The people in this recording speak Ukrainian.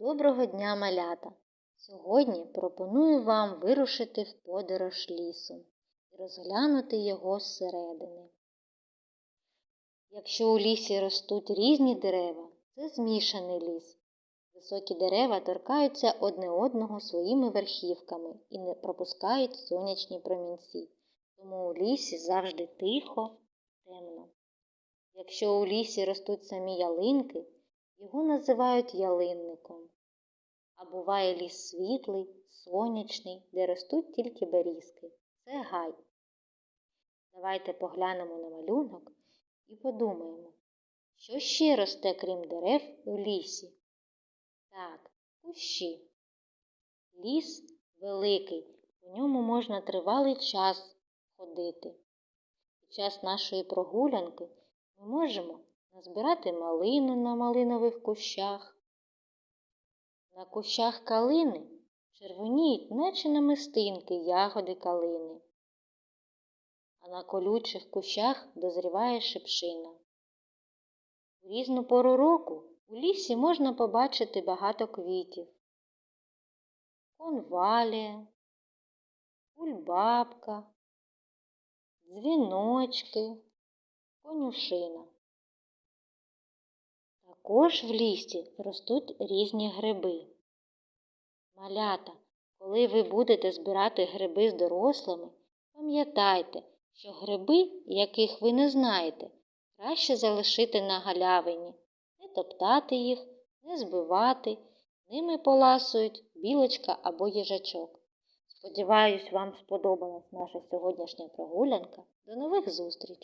Доброго дня, малята! Сьогодні пропоную вам вирушити в подорож лісом і розглянути його зсередини. Якщо у лісі ростуть різні дерева, це змішаний ліс. Високі дерева торкаються одне одного своїми верхівками і не пропускають сонячні промінці. Тому у лісі завжди тихо, темно. Якщо у лісі ростуть самі ялинки, його називають ялинником. А буває ліс світлий, сонячний, де ростуть тільки берізки. Це гай. Давайте поглянемо на малюнок і подумаємо, що ще росте, крім дерев у лісі? Так, кущі. Ліс великий, у ньому можна тривалий час ходити. Під час нашої прогулянки ми можемо назбирати малину на малинових кущах. На кущах калини червоніють, наче намистинки, ягоди калини. А на колючих кущах дозріває шипшина. У різну пору року у лісі можна побачити багато квітів. Конвалія, кульбабка, дзвіночки, конюшина. Також в лісі ростуть різні гриби. Малята, коли ви будете збирати гриби з дорослими, пам'ятайте, що гриби, яких ви не знаєте, краще залишити на галявині, не топтати їх, не збивати, ними поласують білочка або їжачок. Сподіваюсь, вам сподобалась наша сьогоднішня прогулянка. До нових зустрічей!